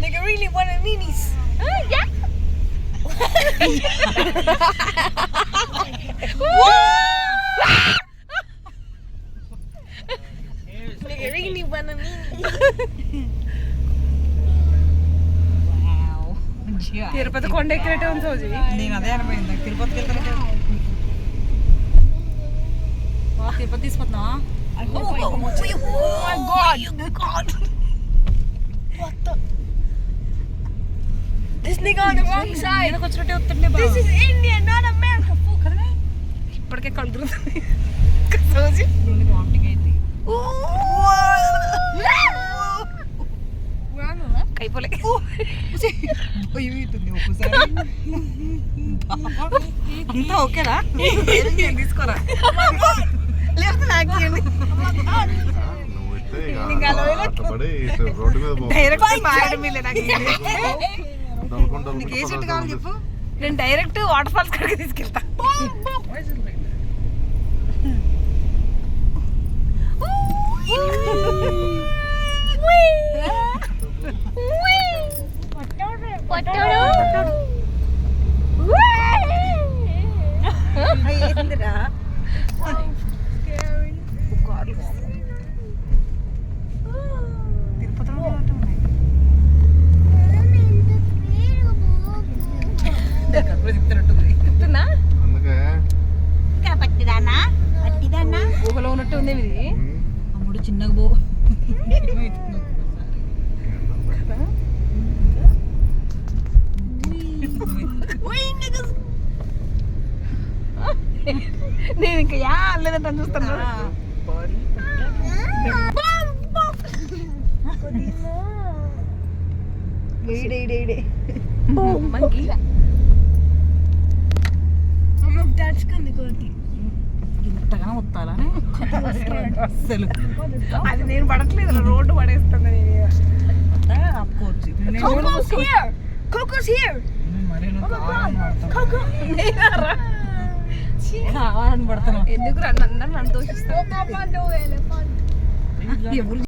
Nigga really wanted minis. Nigga really wanted minis. Tirupati కొండ ఎక్కినట్టే ఉంది సోజీ నేను అదే అనిపోయింది తిరుపతికి వెళ్తాను Oh. What the? This nigga on the wrong side. ఎందుకు వచ్చినట్టే వస్తుండే This is India, not America. Fool. ఇప్పటికే కలుగుతుంది సోజీ వామిటింగ్ అయింది భయం అవుతుంది ఒక్కసారి అంతా ఓకేనా నేను తీసుకోరా లేకపోతే నాకు నేను డైరెక్ట్ వాటర్ ఫాల్స్ కాడికి తీసుకెళ్తా. ఉన్నట్టు ఉంది ఇది. అమ్ముడు చిన్నగా పో. నేను ఇంకా యా లేదంటే చూస్తాను మంకీ ఇంతగా వస్తాలని అసలు అది నేను పడట్లేదు రోడ్డు పడతాను. ఎందుకు రా నన్ను నన్ను దోషిస్తా Elefant. ఎవరు